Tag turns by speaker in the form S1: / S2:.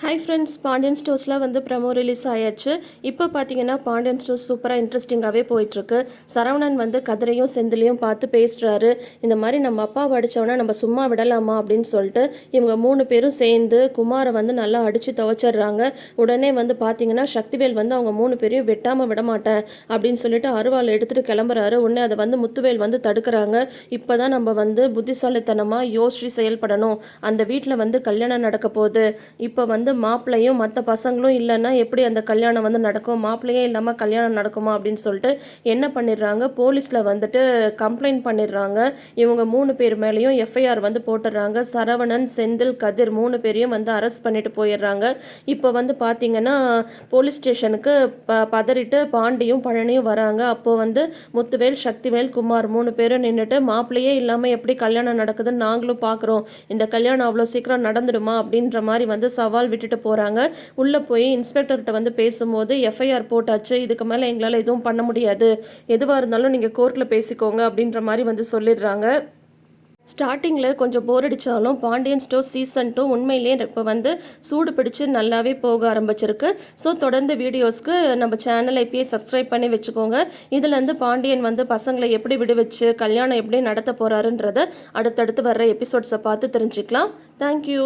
S1: Hi friends Pandian ஸ்டோர்ஸில் வந்து promo release ஆயாச்சு. இப்போ பார்த்தீங்கன்னா பாண்டியன் ஸ்டோர்ஸ் சூப்பராக இன்ட்ரெஸ்டிங்காகவே போயிட்டுருக்கு. சரவணன் வந்து கதிரையும் செந்திலையும் பார்த்து பேசுகிறாரு இந்த மாதிரி நம்ம அப்பா அடித்தவொடனே நம்ம சும்மா விடலாமா அப்படின்னு சொல்லிட்டு இவங்க மூணு பேரும் சேர்ந்து குமாரை வந்து நல்லா அடித்து துவச்சிடுறாங்க. உடனே வந்து பார்த்தீங்கன்னா சக்திவேல் வந்து அவங்க மூணு பேரையும் வெட்டாமல் விட மாட்டேன் அப்படின்னு சொல்லிட்டு அருவாள் எடுத்துகிட்டு கிளம்புறாரு. உடனே அதை வந்து முத்துவேல் வந்து தடுக்கிறாங்க. இப்போ தான் நம்ம வந்து புத்திசாலித்தனமாக யோசிச்சு செயல்படணும். அந்த வீட்டில் வந்து கல்யாணம் நடக்க போகுது. இப்போ வந்து வந்து மாப்பிள்ளையும் மற்ற பசங்களும் இல்லைன்னா எப்படி அந்த கல்யாணம் வந்து நடக்கும்? மாப்பிள்ளையே இல்லாமல் கல்யாணம் நடக்குமா? அப்படின்னு சொல்லிட்டு என்ன பண்ணிடுறாங்க? போலீஸில் வந்துட்டு கம்ப்ளைண்ட் பண்ணிடுறாங்க. இவங்க மூணு பேர் மேலேயும் எஃப்ஐஆர் வந்து போட்டுடுறாங்க. சரவணன் செந்தில் கதிர் மூணு பேரையும் வந்து அரெஸ்ட் பண்ணிட்டு போயிடுறாங்க. இப்போ வந்து பார்த்தீங்கன்னா போலீஸ் ஸ்டேஷனுக்கு ப பதறிட்டு பாண்டியும் பழனியும் வராங்க. அப்போது வந்து முத்துவேல் சக்திவேல் குமார் மூணு பேரும் நின்றுட்டு மாப்பிள்ளையே இல்லாமல் எப்படி கல்யாணம் நடக்குதுன்னு நாங்களும் பார்க்குறோம் இந்த கல்யாணம் அவ்வளோ சீக்கிரம் நடந்துடுமா? அப்படின்ற மாதிரி வந்து சவால் விட்டுட்டு போகிறாங்க உள்ளே போய் இன்ஸ்பெக்டர்கிட்ட வந்து பேசும்போது எஃப்ஐஆர் போட்டாச்சு இதுக்கு மேலே எங்களால் எதுவும் பண்ண முடியாது. எதுவாக இருந்தாலும் நீங்கள் கோர்ட்டில் பேசிக்கோங்க அப்படின்ற மாதிரி வந்து சொல்லிடுறாங்க. ஸ்டார்டிங்கில் கொஞ்சம் போர் அடித்தாலும் பாண்டியன் ஸ்டோ சீசன் டூ உண்மையிலேயே இப்போ வந்து சூடு பிடிச்சு நல்லாவே போக ஆரம்பிச்சிருக்கு. ஸோ தொடர்ந்து வீடியோஸ்க்கு நம்ம சேனலை இப்பயே சப்ஸ்கிரைப் பண்ணி வச்சுக்கோங்க. இதுலேருந்து பாண்டியன் வந்து பசங்களை எப்படி விடுவிச்சு கல்யாணம் எப்படி நடத்த போகிறாருன்றத அடுத்தடுத்து வர்ற எபிசோட்ஸை பார்த்து தெரிஞ்சுக்கலாம். தேங்க்யூ